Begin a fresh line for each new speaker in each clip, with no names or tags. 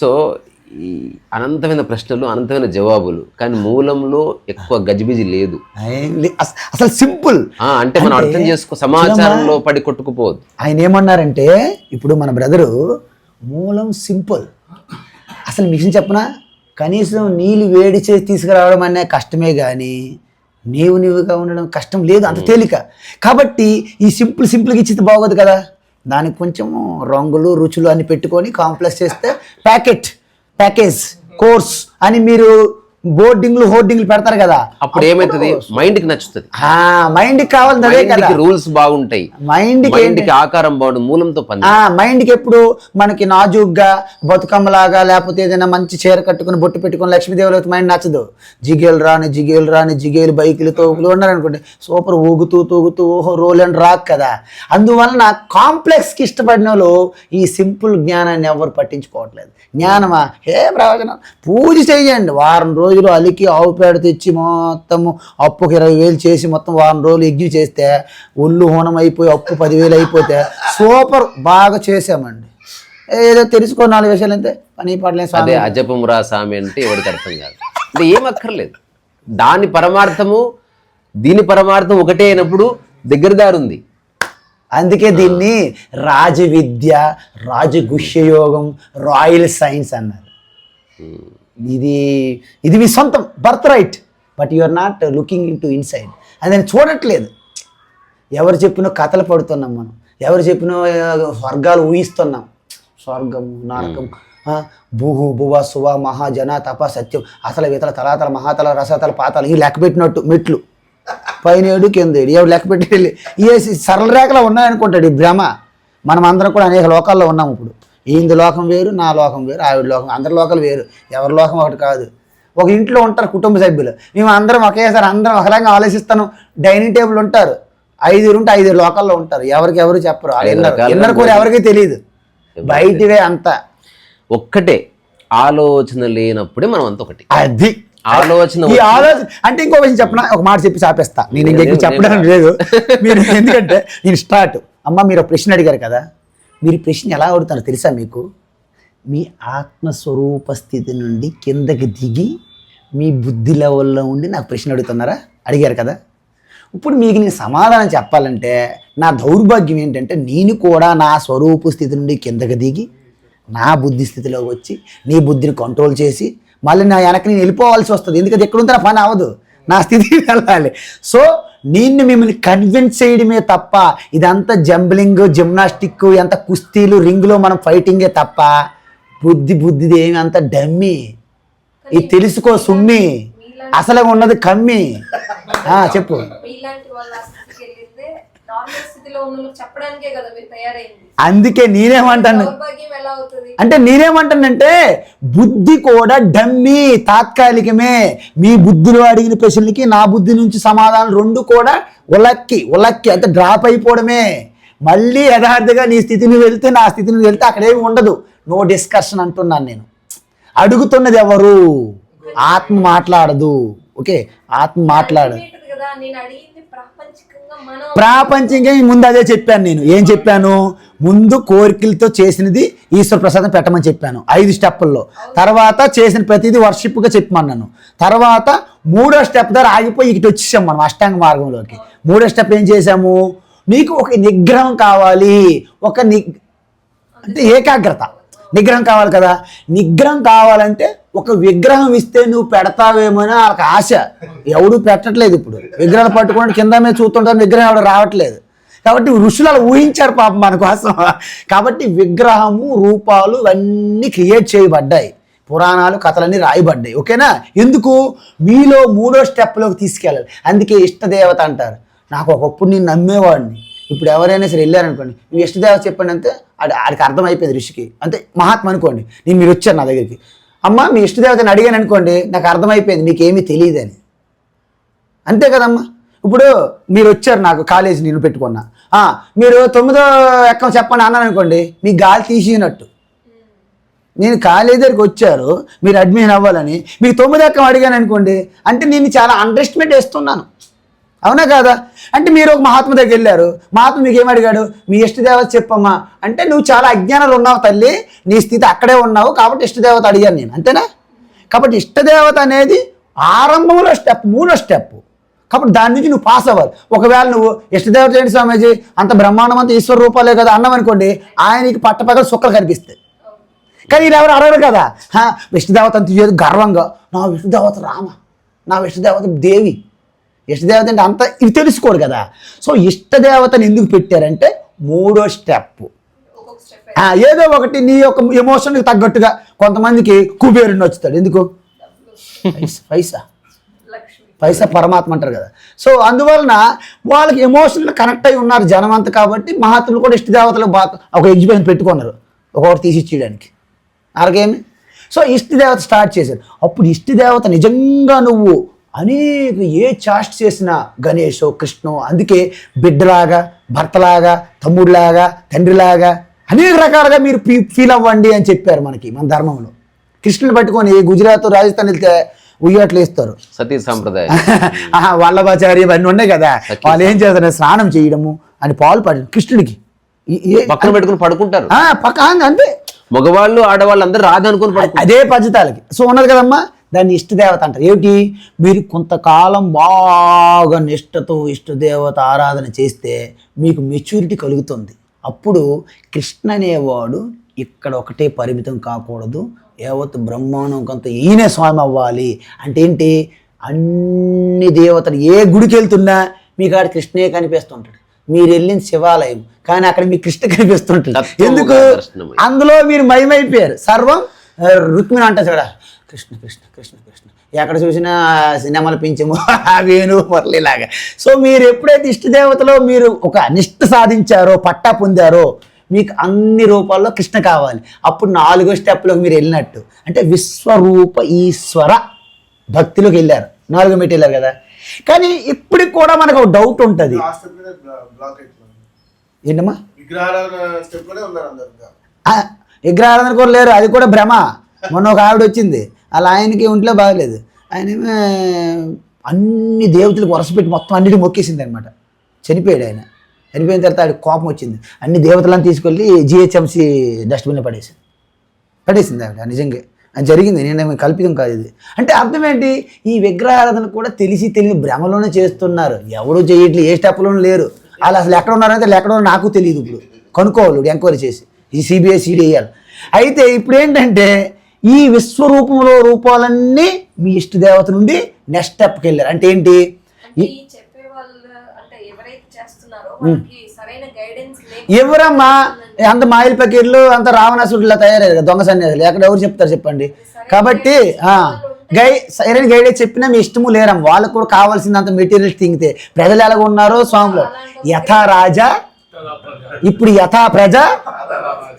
So ఈ అనంతమైన ప్రశ్నలు అనంతమైన జవాబులు కానీ మూలంలో ఎక్కువ గజిబిజి లేదు.
అసలు సింపుల్.
అంటే మనం అర్థం చేసుకో సమాచారంలో పడి కొట్టుకుపోవద్దు.
ఆయన ఏమన్నారంటే ఇప్పుడు మన బ్రదరు మూలం సింపుల్. అసలు మిషన్ చెప్పనా? కనీసం నీళ్ళు వేడి చేసి తీసుకురావడం అనే కష్టమే కానీ నీవు నీవుగా ఉండడం కష్టం లేదు అంత తేలిక. కాబట్టి ఈ సింపుల్ సింపుల్గా ఇచ్చితే బాగోదు కదా. దానికి కొంచెం రంగులు రుచులు అని పెట్టుకొని కాంప్లెక్స్ చేస్తే ప్యాకెట్ ప్యాకేజ్ కోర్స్ అని మీరు బోర్డింగ్లు హోర్డింగ్లు పెడతారు కదా.
అప్పుడు ఏమవుతుంది మైండ్కి నచ్చుతుంది.
ఆ మైండ్కి కావాల్సింది అదే కదా.
రూల్స్ బాగుంటాయి.
మైండ్కి
మైండ్కి ఆకారం బాగుంటుంది మూలంతో పని.
ఆ మైండ్కి ఎప్పుడు మనకి నాజుగ్గా బతుకమ్మలాగా లేకపోతే ఏదైనా మంచి చీర కట్టుకుని బొట్టు పెట్టుకుని లక్ష్మీదేవులకి మైండ్ నచ్చదు. జిగేలు రాని జిగేలు రాని జిగేలు బైకులు తోపులు ఉన్నారనుకోండి సూపర్ ఊగుతూ తూగుతూ ఓహో రోల్ అండ్ రాక్ కదా. అందువలన కాంప్లెక్స్కి ఇష్టపడిన వాళ్ళు ఈ సింపుల్ జ్ఞానాన్ని ఎవరు పట్టించుకోవట్లేదు. జ్ఞానమా? ఏ ప్రయోజనం పూజ చేయండి. వారం రోజులు అలికి ఆవు పేడ తెచ్చి మొత్తము అప్పుకి ఇరవై వేలు చేసి మొత్తం వారం రోజులు ఎగ్గి చేస్తే ఒళ్ళు హోనం అయిపోయి అప్పు పదివేలు అయిపోతే సూపర్ బాగా చేసామండి ఏదో తెలుసుకో నాలుగు విషయాలు అంతే. పని పడలే
అదే అజపమురా స్వామి అంటే ఎవరికి అర్థం కాదు. అంటే ఏం అక్కర్లేదు. దాని పరమార్థము దీని పరమార్థం ఒకటే అయినప్పుడు దగ్గర దారుంది
అందుకే దీన్ని రాజవిద్య రాజగుష్యయోగం రాయల్ సైన్స్ అన్నారు. ఇది ఇది మీ సొంతం birth right but you are not looking in to inside అది నేను చూడట్లేదు. ఎవరు చెప్పినో కథలు పడుతున్నాం మనం. ఎవరు చెప్పినో స్వర్గాలు ఊహిస్తున్నాం. స్వర్గము నరకం భూహు భువ శువ మహాజన తప సత్యం అసలు వితల తలాతల మహాతల రసతల పాతల ఇవి లెక్క పెట్టినట్టు మెట్లు. పైన ఏడు కింద ఏడు. ఎవరు లెక్క పెట్టి వెళ్ళి. ఏ సరళ రేఖలో ఉన్నాయనుకుంటాడు ఈ భ్రమ. మనం అందరం కూడా అనేక లోకాల్లో ఉన్నాం ఇప్పుడు. ఈంది లోకం వేరు నా లోకం వేరు ఆవిడ లోకం అందరి లోకాలు వేరు ఎవరి లోకం ఒకటి కాదు. ఒక ఇంట్లో ఉంటారు కుటుంబ సభ్యులు. మేము అందరం ఒకేసారి అందరం ఒకలాగా ఆలోచిస్తాను. డైనింగ్ టేబుల్ ఉంటారు. ఐదుగురు ఉంటే ఐదు లోకాల్లో ఉంటారు. ఎవరికి ఎవరు చెప్పరు. ఇన్నర్ ఇన్నర్ కూడా ఎవరికి తెలియదు బయటివే అంతా.
ఒక్కటే ఆలోచన లేనప్పుడే మనం అంత ఒకటి.
అది.
ఆలోచన
ఈ ఆలోచన అంటే ఇంకో విషయం చెప్పనా? ఒక మాట చెప్పి ఆపేస్తా నేను ఇంకెక్కువ
నేను-
చెప్పడం లేదు. మీరు ఎందుకంటే నేను స్టార్ట్. అమ్మ మీరు ప్రశ్న అడిగారు కదా. మీరు ప్రశ్న ఎలా అడుగుతారో తెలుసా మీకు? మీ ఆత్మస్వరూప స్థితి నుండి కిందకి దిగి మీ బుద్ధి లెవెల్లో ఉండి నాకు ప్రశ్న అడుగుతున్నారా? అడిగారు కదా. ఇప్పుడు మీకు నేను సమాధానం చెప్పాలంటే నా దౌర్భాగ్యం ఏంటంటే నేను కూడా నా స్వరూప స్థితి నుండి కిందకి దిగి నా బుద్ధి స్థితిలోకి వచ్చి నీ బుద్ధిని కంట్రోల్ చేసి మళ్ళీ నా వెనక్కి నేను వెళ్ళిపోవాల్సి వస్తుంది. ఎందుకంటే ఎక్కడుంటే నా పని అవ్వదు. నా స్థితికి వెళ్ళాలి. సో నేను మిమ్మల్ని కన్విన్స్ చేయడమే తప్ప ఇదంతా జంబ్లింగ్ జిమ్నాస్టిక్ ఎంత కుస్తీలు రింగులో మనం ఫైటింగే తప్ప బుద్ధి బుద్ధిది ఏమి అంత డమ్మి. ఇది తెలుసుకో సుమ్మి. అసలు ఉన్నది కమ్మి. చెప్పు. అందుకే నేనేమంటాను? అంటే నేనేమంటానంటే బుద్ధి కూడా డమ్మి తాత్కాలికమే. మీ బుద్ధిలో అడిగిన ప్రశ్నలకి నా బుద్ధి నుంచి సమాధానం రెండు కూడా ఉలక్కి ఉలక్కి అంటే డ్రాప్ అయిపోవడమే. మళ్ళీ యథార్థంగా నీ స్థితిని వెళ్తే నా స్థితిని వెళ్తే అక్కడేమి ఉండదు. నో డిస్కషన్ అంటున్నాను నేను. అడుగుతున్నది ఎవరు? ఆత్మ మాట్లాడదు. ఓకే? ఆత్మ మాట్లాడదు
Ultimate ప్రాపంచికంగా
ముందు అదే చెప్పాను నేను. ఏం చెప్పాను? ముందు కోరికలతో చేసినది ఈశ్వర ప్రసాదం పెట్టమని చెప్పాను ఐదు స్టెప్పుల్లో. తర్వాత చేసిన ప్రతిదీ వర్షిప్గా చెప్పమన్నాను. తర్వాత మూడో స్టెప్ ద్వారా ఆగిపోయి ఇటు వచ్చేసాం మనం అష్టాంగ మార్గంలోకి. మూడో స్టెప్ ఏం చేసాము నీకు ఒక నిగ్రహం కావాలి. ఒక ని అంటే ఏకాగ్రత. నిగ్రహం కావాలి కదా. నిగ్రహం కావాలంటే ఒక విగ్రహం ఇస్తే నువ్వు పెడతావేమో అని వాళ్ళకి ఆశ. ఎవడు పెట్టట్లేదు ఇప్పుడు. విగ్రహాలు పట్టుకుని కింద మీద చూస్తుంటారు విగ్రహం ఎవడు రావట్లేదు. కాబట్టి ఋషులు అలా ఊహించారు పాపం మన కోసం. కాబట్టి విగ్రహము రూపాలు ఇవన్నీ క్రియేట్ చేయబడ్డాయి. పురాణాలు కథలన్నీ రాయబడ్డాయి. ఓకేనా? ఎందుకు? మీలో మూడో స్టెప్లోకి తీసుకెళ్ళాలి. అందుకే ఇష్టదేవత అంటారు. నాకు ఒకప్పుడు నేను నమ్మేవాడిని. ఇప్పుడు ఎవరైనా సరే వెళ్ళారనుకోండి నువ్వు ఇష్టదేవత చెప్పండి అంతే ఆడికి అర్థమైపోయింది ఋషికి. అంతే మహాత్మ అనుకోండి నేను మీరు వచ్చారు నా దగ్గరికి. అమ్మ మీ ఇష్టదేవతని అడిగాను అనుకోండి నాకు అర్థమైపోయింది మీకేమీ తెలియదని. అంతే కదమ్మా. ఇప్పుడు మీరు వచ్చారు నాకు కాలేజీ నేను పెట్టుకున్నా. మీరు తొమ్మిదో ఎక్కం చెప్పండి అన్నాను అనుకోండి మీ గాలి తీసినట్టు. నేను కాలేజీ దగ్గరికి వచ్చారు మీరు అడ్మిషన్ అవ్వాలని మీకు తొమ్మిది ఎక్కం అడిగాను అనుకోండి అంటే నేను చాలా అండర్స్టిమేట్ వేస్తున్నాను. అవునా కాదా? అంటే మీరు ఒక మహాత్మ దగ్గర వెళ్ళారు. మహాత్మ మీకు అడిగాడు? మీ ఇష్టదేవత చెప్పమ్మా. అంటే నువ్వు చాలా అజ్ఞానాలు ఉన్నావు తల్లి. నీ స్థితి అక్కడే ఉన్నావు కాబట్టి ఇష్టదేవత అడిగాను నేను. అంతేనా? కాబట్టి ఇష్టదేవత అనేది ఆరంభంలో స్టెప్ మూడో స్టెప్ కాబట్టి దాని నుంచి నువ్వు పాస్ అవ్వాలి. ఒకవేళ నువ్వు ఇష్టదేవత ఏంటి స్వామీజీ. అంత బ్రహ్మాండం అంత ఈశ్వర రూపాలే కదా అన్నం అనుకోండి ఆయనకి పట్టపగల సుక్కలు కనిపిస్తాయి. కానీ వీళ్ళు ఎవరు అడగరు కదా? హా, విష్ణుదేవత అంత చేయదు గర్వంగా నా విష్ణుదేవత రామ నా విష్ణుదేవత దేవి ఇష్టదేవత అంటే అంత ఇది తెలుసుకోడు కదా. సో ఇష్టదేవతని ఎందుకు పెట్టారంటే మూడో స్టెప్ ఏదో ఒకటి నీ యొక్క ఎమోషన్కి తగ్గట్టుగా కొంతమందికి కుబేరుని వచ్చుతాడు. ఎందుకు? పైసా పైసా. పైసా పరమాత్మ అంటారు కదా. సో అందువలన వాళ్ళకి ఎమోషనల్ కనెక్ట్ అయి ఉన్నారు జనం అంతా కాబట్టి మహాత్ములు కూడా ఇష్టదేవతలు బాగా ఒక ఎగ్జిబిషన్ పెట్టుకున్నారు. ఒకటి తీసి ఇచ్చేయడానికి అలాగేమి సో ఇష్టదేవత స్టార్ట్ చేశారు. అప్పుడు ఇష్టదేవత నిజంగా నువ్వు అనేక ఏ చాస్ట్ చేసినా గణేషో కృష్ణో అందుకే బిడ్డలాగా భర్తలాగా తమ్ముడిలాగా తండ్రిలాగా అనేక రకాలుగా మీరు ఫీల్ అవ్వండి అని చెప్పారు మనకి మన ధర్మంలో. కృష్ణుని పట్టుకొని గుజరాత్ రాజస్థాన్ వెళ్తే ఉయ్యాట్లు వేస్తారు.
సతీ సాంప్రదాయం.
వల్లభాచారి ఇవన్నీ ఉన్నాయి కదా. వాళ్ళు ఏం చేస్తారు? స్నానం చేయడము అని పాలు పడి కృష్ణుడికి.
పక్కన పెట్టుకుని పడుకుంటారు.
ఆ, పక్క అంతే.
మగవాళ్ళు ఆడవాళ్ళు అందరూ రాదనుకుని పడుకుంటారు.
అదే పద్ధతి వాళ్ళకి. సో ఉన్నది కదమ్మా? దాన్ని ఇష్టదేవత అంటారు. ఏమిటి? మీరు కొంతకాలం బాగా నిష్టతో ఇష్టదేవత ఆరాధన చేస్తే మీకు మెచ్యూరిటీ కలుగుతుంది. అప్పుడు కృష్ణ అనేవాడు ఇక్కడ ఒకటే పరిమితం కాకూడదు. యావత్ బ్రహ్మాండం కొంత ఈయనే స్వామి అవ్వాలి. అంటే ఏంటి? అన్ని దేవతలు ఏ గుడికి వెళ్తున్నా మీకు ఆడ కృష్ణే కనిపిస్తుంటాడు. మీరు వెళ్ళిన శివాలయం. కానీ అక్కడ మీకు కృష్ణ కనిపిస్తుంటాడు. ఎందుకు. అందులో మీరు మయమైపోయారు. సర్వం రుక్మిణి అంట చూడ. కృష్ణ కృష్ణ కృష్ణ కృష్ణ. ఎక్కడ చూసినా సినిమాలు పెంచము వేణు మురళిలాగా సో మీరు ఎప్పుడైతే ఇష్టదేవతలో మీరు ఒక నిష్ట సాధించారో పట్టా పొందారో మీకు అన్ని రూపాల్లో కృష్ణ కావాలి. అప్పుడు నాలుగో స్టెప్లోకి మీరు వెళ్ళినట్టు. అంటే విశ్వరూప ఈశ్వర భక్తిలోకి వెళ్ళారు. నాలుగో మెట్టి వెళ్ళారు కదా. కానీ ఇప్పటికి కూడా మనకు ఒక డౌట్ ఉంటుంది. ఏంటమ్మా?
విగ్రహారాధన
కూడా లేరు. అది కూడా భ్రమ. మొన్న ఒక ఆవిడ వచ్చింది. అలా ఆయనకి ఒంట్లో బాగలేదు. ఆయన అన్ని దేవతలకు వరసపెట్టి మొత్తం అన్నిటి మొక్కేసింది అనమాట చనిపోయాడు ఆయన. చనిపోయిన తర్వాత ఆడికి కోపం వచ్చింది. అన్ని దేవతలను తీసుకెళ్ళి జిహెచ్ఎంసి డస్ట్బిన్లో పడేసింది. పడేసింది ఆవిడ నిజంగా. అది జరిగింది. నేను కల్పితం కాదు ఇది. అంటే అర్థం ఏంటి? ఈ విగ్రహారాధన కూడా తెలిసి తెలియని భ్రమలోనే చేస్తున్నారు. ఎవరు చేయట్లేదు. ఏ స్టెప్లోనూ లేరు. వాళ్ళు అసలు ఎక్కడ ఉన్నారంటే వాళ్ళు ఎక్కడ ఉన్నారో నాకు తెలియదు ఇప్పుడు. కనుక్కోవాలి ఎంక్వైరీ చేసి. ఈ సిబిఐ సిడి అయితే ఇప్పుడు ఏంటంటే ఈ విశ్వరూపంలో రూపాలన్నీ మీ ఇష్ట దేవత నుండి నెక్స్ట్ స్టెప్కి వెళ్ళారు. అంటే ఏంటి? ఎవరమ్మా? అంత మాయిల్ పకీర్లు అంత రావణాసుడిలా తయారయ్యారు కదా దొంగ సన్యాసులు. ఎక్కడ ఎవరు చెప్తారు చెప్పండి? కాబట్టి గై సరైన గైడే చెప్పినా మీ ఇష్టము లేరమ్మ. వాళ్ళకు కూడా కావాల్సింది అంత మెటీరియల్ తింగితే ప్రజలు ఎలాగ ఉన్నారో స్వాములు. యథా రాజా ఇప్పుడు యథా ప్రజ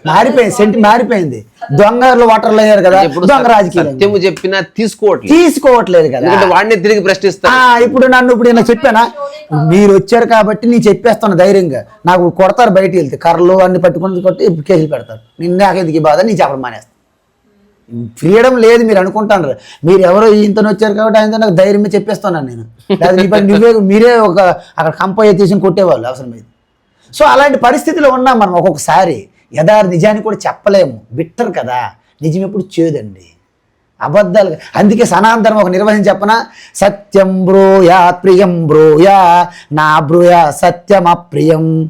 మారిపోయింది సెంటి మారిపోయింది. దొంగలు వాటర్లు అయ్యారు కదా
ఇప్పుడు
దొంగ రాజకీయం
చెప్పినా తీసుకోవట్లేదు.
తీసుకోవట్లేదు కదా.
వాడిని తిరిగి ప్రశ్నిస్తారు.
ఆ, ఇప్పుడు నన్ను ఇప్పుడు నేను చెప్పానా? మీరు వచ్చారు కాబట్టి నేను చెప్పేస్తాను ధైర్యంగా. నాకు కొడతారు బయటికి వెళ్తే. కర్రలు అన్ని పట్టుకుని కొట్టి కేసులు పెడతారు. నిన్న నాకెందుకు ఈ బాధ? నేను చెప్పడం మానేస్తాను ఫ్రీడమ్ లేదు మీరు అనుకుంటాను మీరు ఎవరో ఈయనతో వచ్చారు కాబట్టి ఆయనతో నాకు ధైర్యంగా చెప్పేస్తున్నాను నేను. లేదా నువ్వే మీరే ఒక అక్కడ కంపయ్య తీసుకుని కొట్టేవాళ్ళు అవసరమైంది సో అలాంటి పరిస్థితిలో ఉన్నాం మనం ఒక్కొక్కసారి. యథార్థ నిజాన్ని కూడా చెప్పలేము. బిట్టరు కదా. నిజం ఎప్పుడు చేదండి. అబద్ధాలు అందుకే సనాతనం ఒక నిర్వచనం చెప్పన? సత్యం బ్రూయా ప్రియం బ్రూయా నా బ్రూయా సత్యం అప్రియం.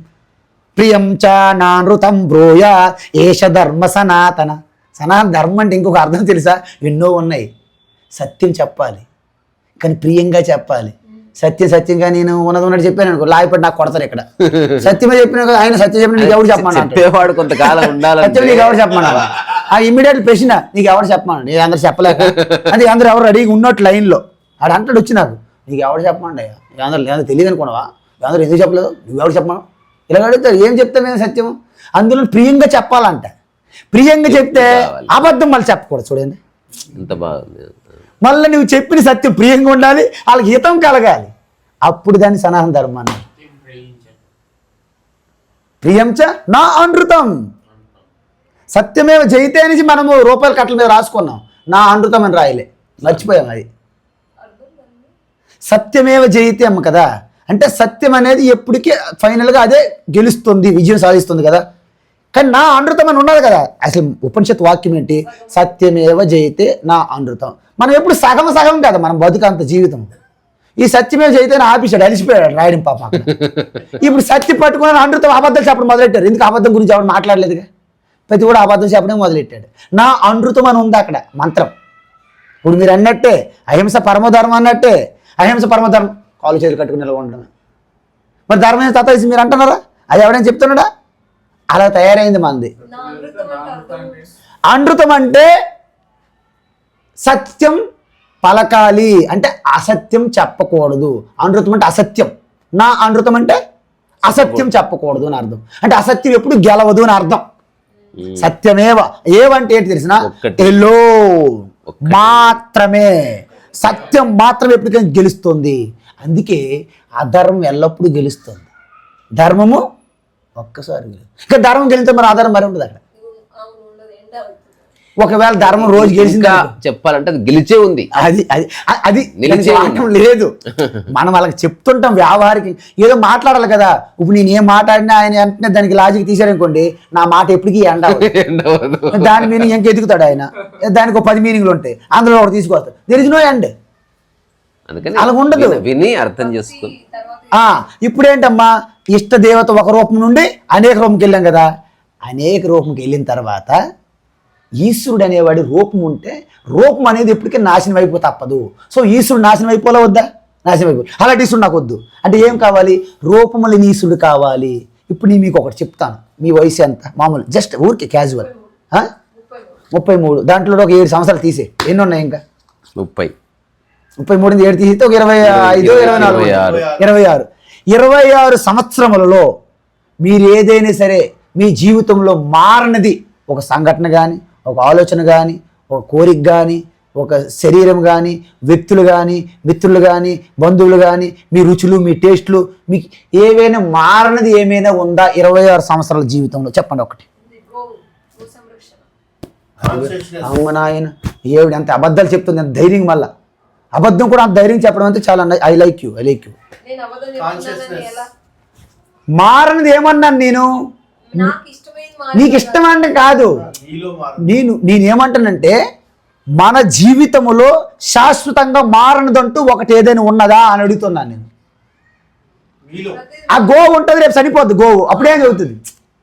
ప్రియం చ నానృతం బ్రూయా ఏష ధర్మ సనాతన. సనాతన ధర్మం అంటే ఇంకొక అర్థం తెలుసా? ఎన్నో ఉన్నాయి. సత్యం చెప్పాలి. కానీ ప్రియంగా చెప్పాలి. సత్యం సత్యంగా నేను ఉన్నది ఉన్నట్టు చెప్పాను అనుకో లాయపడి నాకు కొడతారు ఇక్కడ. సత్యమే చెప్పిన ఆయన సత్యం చెప్పిన నీకు ఎవరు చెప్పమని అంటాడు.
చెప్పేవాడు కొంతకాలం ఉండాలంటే.
సత్యం నీకు ఎవరు చెప్పమన్నారు ఆ ఇమ్మీడియట్ ప్రశ్న నీకు ఎవరు చెప్పమన్నాడు? నేను అందరు చెప్పలేక? అది అందరు ఎవరు రెడీగా ఉన్నట్టు లైన్లో ఆడు అంటాడు వచ్చి నాకు నీకు ఎవరు చెప్పమండి అందరు అందరూ తెలియదు అనుకున్నావా? అందరూ ఎందుకు చెప్పలేదు? నువ్వు ఎవరు చెప్పమను ఇలా అడుగుతారు ఏం చెప్తాం మేము సత్యం? అందులో ప్రియంగా చెప్పాలంట. ప్రియంగా చెప్తే అబద్ధం మళ్ళీ చెప్పకూడదు చూడండి.
ఎంత బాగుంది
మళ్ళీ నువ్వు చెప్పిన సత్యం ప్రియంగా ఉండాలి వాళ్ళకి హితం కలగాలి. అప్పుడు దాన్ని సనాతన ధర్మం అన్నారు ప్రియంచ నా అనృతం సత్యమేవ జయితే అనేసి మనము రూపాయల కట్టల మీద రాసుకున్నాం. నా అనృతం అని రాయలే. మర్చిపోయాం అది. సత్యమేవ జయితే అమ్మ కదా. అంటే సత్యం అనేది ఎప్పటికీ ఫైనల్గా అదే గెలుస్తుంది విజయం సాధిస్తుంది కదా. కానీ నా అనృతం అని ఉన్నది కదా. అసలు ఉపనిషత్ వాక్యం ఏంటి? సత్యమేవ జయితే నా అనృతం మనం ఎప్పుడు సగం సగం కదా మనం బతుకంత జీవితం. ఈ సత్యమేవ జయితే ఆపేశాడు అలిసిపోయాడు రాయడం పాప. ఇప్పుడు సత్యం పట్టుకుని అనృతం అబద్ధాలు చెప్పడం మొదలెట్టారు? ఎందుకు అబద్ధం గురించి ఎవరు మాట్లాడలేదుగా? ప్రతి కూడా అబద్ధం చెప్పడం మొదలెట్టాడు. నా అనృతం అని ఉంది అక్కడ మంత్రం. ఇప్పుడు మీరు అన్నట్టే అహింస పరమధర్మం అన్నట్టే అహింస పరమధర్మం కాలు చేతులు కట్టుకుని నిలబడటం మరి ధర్మం తత్వేసి మీరు అంటున్నారా? అది ఎవరైనా చెప్తున్నాడా? అలా తయారైంది మంది. అనృతం అంటే సత్యం పలకాలి అంటే అసత్యం చెప్పకూడదు. అనృతం అంటే అసత్యం. నా అనృతం అంటే అసత్యం చెప్పకూడదు. అని అర్థం. అంటే అసత్యం ఎప్పుడు గెలవదు అని అర్థం. సత్యమేవ. ఏవంటే ఏంటి తెలిసిన. ఎల్లో. మాత్రమే. సత్యం మాత్రమే ఎప్పటికైనా గెలుస్తుంది. అందుకే అధర్మం ఎల్లప్పుడూ గెలుస్తుంది. ధర్మము ఒక్కసారి ఇంకా ధర్మం గెలిస్తే మరి ఆధారం మరి ఉండదు అక్కడ. ఒకవేళ ధర్మం రోజు గెలిచింది
చెప్పాలంటే అది గెలిచే ఉంది.
అది అది అది లేదు. మనం వాళ్ళకి చెప్తుంటాం వ్యావహారిక ఏదో మాట్లాడాలి కదా. ఇప్పుడు నేను ఏం మాట్లాడినా ఆయన వెంటనే దానికి లాజిక్ తీసారనుకోండి నా మాట ఎప్పటికీ ఎండ. దాని మీనింగ్ ఇంక ఎదుగుతాడు ఆయన? దానికి ఒక పది మీనింగ్లు ఉంటాయి. అందులో ఒకటి తీసుకొస్తాడు. దెర్ ఇస్ నో ఎండ్
అందుకని
అలా ఉండదు.
విని- అర్థం చేసుకుని
ఇప్పుడేంటమ్మా? ఇష్ట దేవత ఒక రూపం నుండి అనేక రూపంకి వెళ్ళాం కదా. అనేక రూపంకి వెళ్ళిన తర్వాత ఈశ్వరుడు అనేవాడి రూపం ఉంటే రూపం అనేది ఎప్పటికీ నాశనం అయిపో తప్పదు. సో ఈశ్వరుడు నాశనం అయిపోలే వద్దా? నాశనం అయిపో అలాంటి ఈశ్వరుడు నాకు వద్దు. అంటే ఏం కావాలి? రూపములు ఈశ్వరుడు కావాలి. ఇప్పుడు నేను మీకు ఒకటి చెప్తాను. మీ వయసు ఎంత? మామూలు జస్ట్ ఊరికే క్యాజువల్
ముప్పై మూడు
ముప్పై మూడు. దాంట్లో ఒక ఏడు సంవత్సరాలు తీసే. ఎన్ని ఉన్నాయి ఇంకా?
ముప్పై.
ముప్పై మూడు ఏడు తీసితే ఒక ఇరవై ఐదు ఇరవై నాలుగు.
ఇరవై ఆరు.
ఇరవై ఆరు సంవత్సరములలో మీరు ఏదైనా సరే మీ జీవితంలో మారనిది ఒక సంఘటన కానీ ఒక ఆలోచన కానీ ఒక కోరిక కానీ ఒక శరీరం కానీ వ్యక్తులు కానీ మిత్రులు కానీ బంధువులు కానీ మీ రుచులు మీ టేస్ట్లు మీకు ఏవైనా మారనిది ఏమైనా ఉందా ఇరవై ఆరు సంవత్సరాల జీవితంలో? చెప్పండి ఒకటి. అమ్మ నాయన ఏవిడ ఎంత అబద్ధాలు చెప్తుంది ఎంత ధైర్యం మళ్ళా అబద్ధం కూడా అంత ధైర్యం చెప్పడం అంటే చాలా I like you I like you మారనిది ఏమన్నాను నేను?
నాకు
నీకు ఇష్టమంటే కాదు. నేను నేనేమంటానంటే మన జీవితములో శాశ్వతంగా మారనిదంటూ ఒకటి ఏదైనా ఉన్నదా అని అడుగుతున్నాను నేను. ఆ గోవు ఉంటుంది రేపు చనిపోద్ది గోవు. అప్పుడేం చదువుతుంది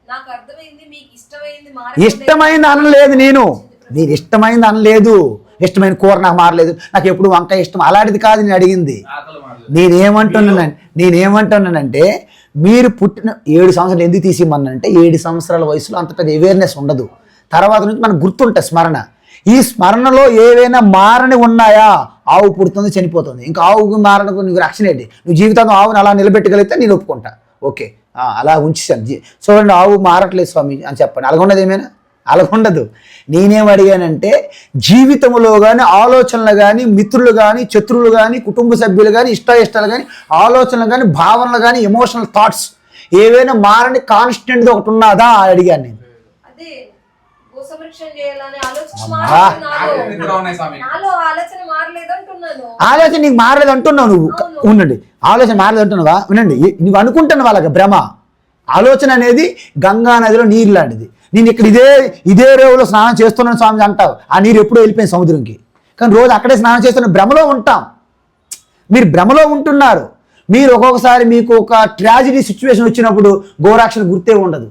నాకు అర్థమైంది మీకు ఇష్టమైంది మా
ఇష్టమైంది అనలేదు నేను. నేను ఇష్టమైంది అనలేదు. ఇష్టమైన కూర నాకు మారలేదు. నాకు ఎప్పుడు వంకాయ ఇష్టం అలాంటిది కాదు నేను అడిగింది. నేనేమంటున్నాను నేనేమంటున్నానంటే మీరు పుట్టిన ఏడు సంవత్సరాలు ఎందుకు తీసిమన్నానంటే ఏడు సంవత్సరాల వయసులో అంత పెద్ద అవేర్నెస్ ఉండదు. తర్వాత నుంచి మనకు గుర్తుంటుంది స్మరణ. ఈ స్మరణలో ఏవైనా మారని ఉన్నాయా? ఆవు పుడుతుంది చనిపోతుంది. ఇంకా ఆవుకు మారణకు నీకు రక్షణ ఏంటి? నువ్వు జీవితాంతం ఆవుని అలా నిలబెట్టగలిగితే నేను ఒప్పుకుంటా. ఓకే. అలా ఉంచేసాను చూడండి ఆవు మారట్లేదు స్వామి అని చెప్పండి. అలాగుండదు ఏమైనా? అలాగుండదు నేనేం అడిగానంటే జీవితంలో కానీ ఆలోచనలు కానీ మిత్రులు కానీ శత్రువులు కానీ కుటుంబ సభ్యులు కానీ ఇష్టాయిష్టాలు కానీ ఆలోచనలు కానీ భావనలు కానీ ఎమోషనల్ థాట్స్ ఏవైనా మారని కాన్స్టెంట్ది ఒకటి ఉన్నదా అని అడిగాను నేను.
ఆలోచన
అమ్మా.
మారలేదు నాలో.
నిద్ర ఉన్నాయి స్వామి?
నాలో ఆలోచన మారలేదు అంటున్నాను
ఆలోచన నీకు మారలేదు అంటున్నావు నువ్వు. ఉండండి. ఆలోచన మారలేదు అంటున్నావా? వినండి నువ్వు అనుకుంటున్నావు వాళ్ళకి భ్రమ ఆలోచన అనేది గంగా నదిలో నీరు లాంటిది. నేను ఇక్కడ ఇదే ఇదే రేవులో స్నానం చేస్తున్నాను స్వామి అంటావు. ఆ నీరు ఎప్పుడో వెళ్ళిపోయింది సముద్రంకి. కానీ రోజు అక్కడే స్నానం చేస్తున్న భ్రమలో ఉంటాం. మీరు భ్రమలో ఉంటున్నారు. మీరు ఒక్కొక్కసారి మీకు ఒక ట్రాజిడీ సిచ్యువేషన్ వచ్చినప్పుడు గోరాక్షణ గుర్తే ఉండదు.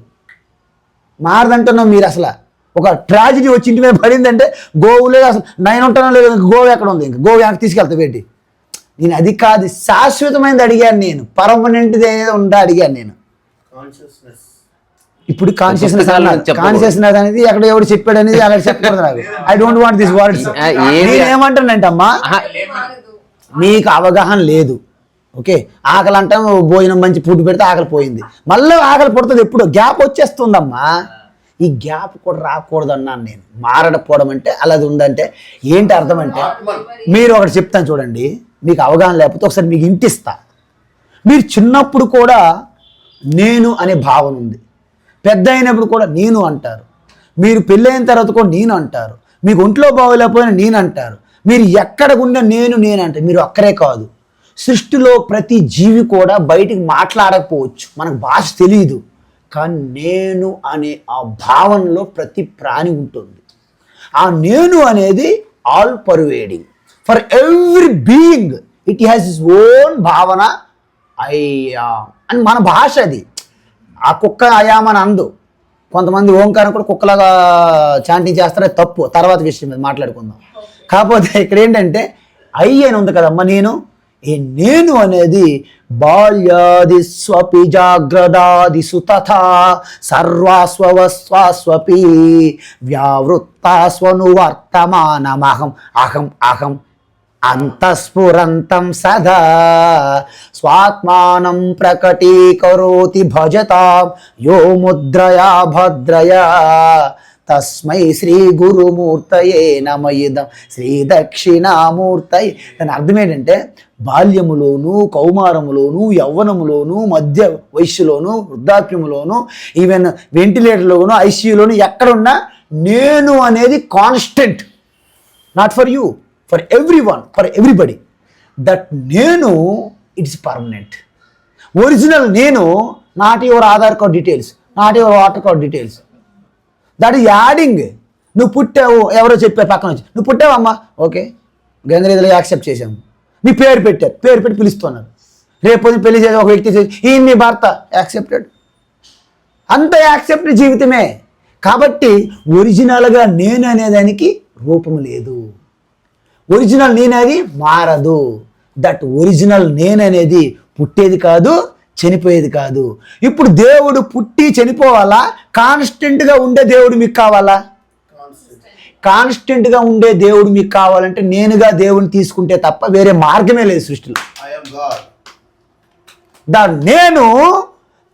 మారదంటున్నాం మీరు అసలు. ఒక ట్రాజిడీ వచ్చి ఇంటి మీద పడిందంటే గోవు లేదు అసలు నేను ఉంటానో లేదు గోవు ఎక్కడ ఉంది? ఇంకా గోవు వెనక్కి తీసుకెళ్తా పెట్టి నేను అది కాదు శాశ్వతమైనది అడిగాను నేను. పర్మనెంట్ది ఏదో ఉందా అడిగాను నేను.
కాన్షియస్నెస్
ఇప్పుడు కాన్షియస్నెస్. కాన్షియస్నెస్ అనేది అక్కడ ఎవడు చెప్పాడు అనేది అక్కడ చెప్పకూడదు నాకు. I don't want this words నేనేమంటానంటే అమ్మా మీకు అవగాహన లేదు. ఓకే? ఆకలి అంటాం భోజనం మంచి ఫుడ్ పెడితే ఆకలి పోయింది. మళ్ళీ ఆకలి పుడుతుంది ఎప్పుడు. గ్యాప్ వచ్చేస్తుందమ్మా. ఈ గ్యాప్ కూడా రాకూడదు అన్నాను నేను. మారడపోవడం అంటే అలాది ఉందంటే ఏంటి అర్థం అంటే మీరు ఒకటి చెప్తాను చూడండి. మీకు అవగాహన లేకపోతే ఒకసారి మీకు ఇంటిస్తా. మీరు చిన్నప్పుడు కూడా నేను అనే భావన ఉంది. పెద్ద అయినప్పుడు కూడా నేను అంటారు. మీరు పెళ్ళైన తర్వాత కూడా నేను అంటారు. మీకు ఒంట్లో బాగోలేకపోయినా నేను అంటారు. మీరు ఎక్కడ ఉన్న నేను నేను అంటే మీరు ఒక్కరే కాదు. సృష్టిలో ప్రతి జీవి కూడా బయటికి మాట్లాడకపోవచ్చు. మనకు భాష తెలియదు కానీ నేను అనే ఆ భావనలో ప్రతి ప్రాణి ఉంటుంది. ఆ నేను అనేది all pervading for every being it has is own భావన అయ్యా. అని మన భాష అది. ఆ కుక్క అయామని అందు. కొంతమంది ఓంకారం కూడా కుక్కలాగా చాంటింగ్ చేస్తారు తప్పు. తర్వాత విషయం మీద మాట్లాడుకుందాం. కాకపోతే ఇక్కడ ఏంటంటే అయ్యి అని ఉంది కదమ్మా నేను. ఈ నేను అనేది బాల్యాది స్వపి జాగ్రదాదిసు తథా సర్వాస్వస్వాస్వపి వ్యావృత్తాస్వను వర్తమానమహం అహం అహం. అంతఃస్ఫురంతం సదా. స్వాత్మానం ప్రకటీకరోతి భజతాం యో ముద్రయా భద్రయా. తస్మై శ్రీ గురుమూర్తయే నమయిదం శ్రీ దక్షిణామూర్తయ్. దాని అర్థం ఏంటంటే బాల్యములోను కౌమారములోను యవ్వనములోను మధ్య వయస్సులోను వృద్ధాప్యములోను ఈవెన్ వెంటిలేటర్లోను ఐసీయూలోను ఎక్కడున్నా నేను అనేది constant. Not for you. For every one for everybody that నేను ఇట్స్ పర్మనెంట్ ఒరిజినల్ నేను not your Aadhaar card details not your voter card details that is adding నువ్వు పుట్టావు ఎవరో చెప్పే పక్కన వచ్చి నువ్వు పుట్టావమ్మా ఓకే గంగరేదులో యాక్సెప్ట్ చేసాము నీ పేరు పెట్టారు పేరు పెట్టి పిలుస్తున్నారు రేపు పెళ్ళి చేసే ఒక వ్యక్తి చేసి ఈయన నీ భర్త యాక్సెప్టెడ్ అంత యాక్సెప్ట్ జీవితమే. కాబట్టి ఒరిజినల్గా నేను అనేదానికి రూపం లేదు. ఒరిజినల్ నేనేది మారదు. దట్ ఒరిజినల్ నేననేది పుట్టేది కాదు చనిపోయేది కాదు. ఇప్పుడు దేవుడు పుట్టి చనిపోవాలా? కాన్స్టెంట్గా ఉండే దేవుడు మీకు కావాలా? కాన్స్టెంట్గా ఉండే దేవుడు మీకు కావాలంటే నేనుగా దేవుని తీసుకుంటే తప్ప వేరే మార్గమే లేదు సృష్టిలో. దా నేను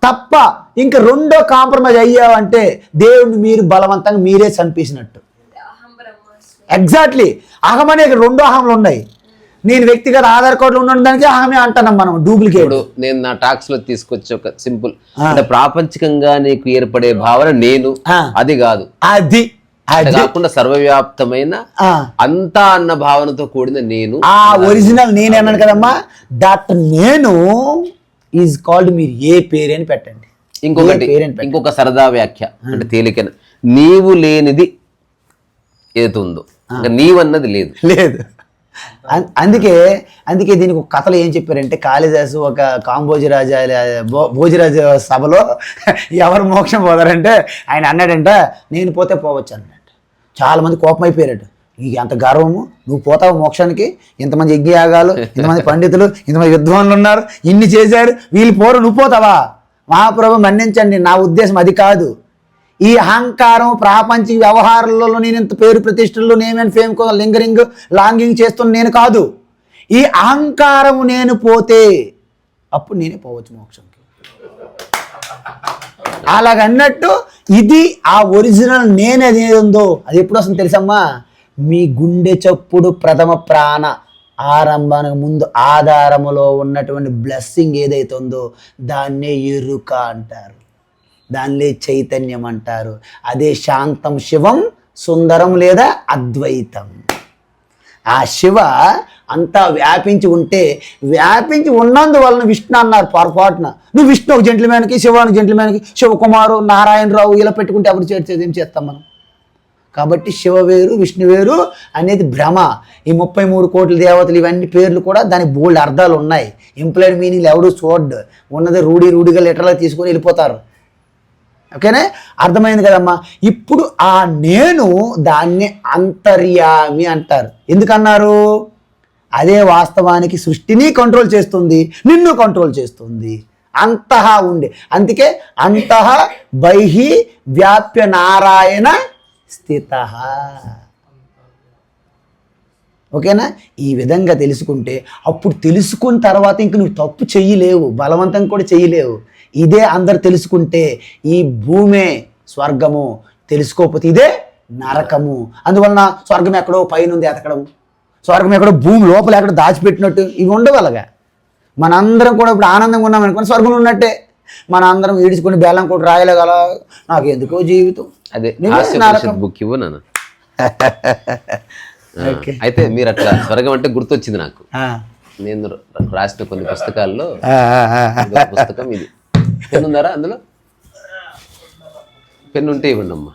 తప్ప ఇంకా రెండో కాంప్రమైజ్ అయ్యావంటే దేవుడిని మీరు బలవంతంగా మీరే చంపేసినట్టు. ఎగ్జాక్ట్లీ అహం అనే రెండో అహంలు ఉన్నాయి. నేను వ్యక్తిగత ఆధార్ కార్డులో ఉన్న దానికి అహమే అంటున్నాం మనం డూప్లికేట్
నేను నా టాక్స్లో తీసుకొచ్చే ఒక సింపుల్ అంటే ప్రాపంచికంగా నీకు ఏర్పడే భావన నేను. అది కాదు.
అది.
కాకుండా సర్వవ్యాప్తమైన. అంతా అన్న భావనతో కూడిన నేను.
ఆ ఒరిజినల్ నేనేమన్నాను కదమ్మా దట్ నేను ఈజ్ కాల్డ్ మీరు ఏ పేరు అని పెట్టండి.
ఇంకొకటి ఇంకొక సరదా వ్యాఖ్య అంటే తేలికైన. నీవు లేనిది ఏది ఉందో నీవన్నది లేదు.
లేదు. అందుకే అందుకే దీనికి ఒక కథలో ఏం చెప్పారంటే కాళిదాసు ఒక కాంబోజరాజ భోజరాజ సభలో ఎవరు మోక్షం పోతారంటే ఆయన అన్నాడంట నేను పోతే పోవచ్చు అన్నాడు చాలా మంది కోపం అయిపోయారట నీకు ఎంత గర్వము? నువ్వు పోతావు మోక్షానికి? ఇంతమంది యజ్ఞయాగాలు ఇంతమంది పండితులు ఇంతమంది విద్వాన్లు ఉన్నారు ఇన్ని చేశారు వీళ్ళు పోరు నువ్వు పోతావా? మహాప్రభు మన్నించండి నా ఉద్దేశం అది కాదు. ఈ అహంకారం ప్రాపంచిక వ్యవహారాలలో నేను ఇంత పేరు ప్రతిష్టలు నేమ్ అండ్ ఫేమ్ కోసం లింగరింగ్ లాంగింగ్ చేస్తున్న నేను కాదు. ఈ అహంకారం నేను పోతే అప్పుడు నేనే పోవచ్చు మోక్షంకి. అలాగన్నట్టు ఇది ఆ ఒరిజినల్ నేను అది ఏది ఉందో అది ఎప్పుడు వస్తుంది తెలుసమ్మా? మీ గుండె చప్పుడు ప్రథమ ప్రాణ. ఆరంభానికి ముందు ఆధారములో ఉన్నటువంటి బ్లెస్సింగ్ ఏదైతే ఉందో దాన్నే ఎరుక అంటారు. దాన్నే చైతన్యం అంటారు అదే శాంతం శివం సుందరం లేదా అద్వైతం. ఆ శివ అంతా వ్యాపించి ఉంటే వ్యాపించి ఉన్నందువలన విష్ణు అన్నారు పొరపాటున. నువ్వు విష్ణు ఒక జెంట్లమ్యాన్కి శివానికి జెంట్లమ్యాన్కి శివకుమారు నారాయణరావు ఇలా పెట్టుకుంటే ఎవరు చేర్చేది ఏం చేస్తాం మనం? కాబట్టి శివ వేరు విష్ణు వేరు అనేది భ్రమ. ఈ ముప్పై మూడు కోట్ల దేవతలు ఇవన్నీ పేర్లు కూడా దానికి బోల్డ్ అర్థాలు ఉన్నాయి. ఇంప్లాయిడ్ మీనింగ్ ఎవడు చూడ్డు. ఉన్నది రూఢి రూఢిగా లిటరల్గా తీసుకొని వెళ్ళిపోతారు. ఓకేనే? అర్థమైంది కదమ్మా? ఇప్పుడు ఆ నేను దాన్ని అంతర్యామి అంటారు. ఎందుకన్నారు? అదే వాస్తవానికి సృష్టిని కంట్రోల్ చేస్తుంది నిన్ను కంట్రోల్ చేస్తుంది. అంతః ఉండే. అందుకే అంతః బైహి వ్యాప్య నారాయణ స్థిత. ఓకేనా? ఈ విధంగా తెలుసుకుంటే అప్పుడు తెలుసుకున్న తర్వాత ఇంక నువ్వు తప్పు చెయ్యలేవు బలవంతం కూడా చెయ్యలేవు. ఇదే అందరు తెలుసుకుంటే ఈ భూమే స్వర్గము తెలుసుకోకపోతే ఇదే నరకము. అందువలన స్వర్గం ఎక్కడో పైన ఉంది ఎతకడం. స్వర్గం ఎక్కడో భూమి లోపల ఎక్కడో దాచిపెట్టినట్టు ఇవి ఉండవు అలాగా మనందరం కూడా ఇప్పుడు ఆనందంగా ఉన్నాం అనుకోని స్వర్గంలో ఉన్నట్టే. మన అందరం ఈడ్చుకుని బెల్లం కూడా రాయలేగల నాకు ఎందుకో జీవితం.
అదే బుక్ ఇవ్వు నాన్న. అయితే మీరు అట్లా స్వర్గం అంటే గుర్తొచ్చింది నాకు. నేను రాసిన కొన్ని పుస్తకాల్లో పుస్తకం ఇది. పెన్ ఉందారా అందులో పెన్ ఉంటే ఇవ్వండి అమ్మా.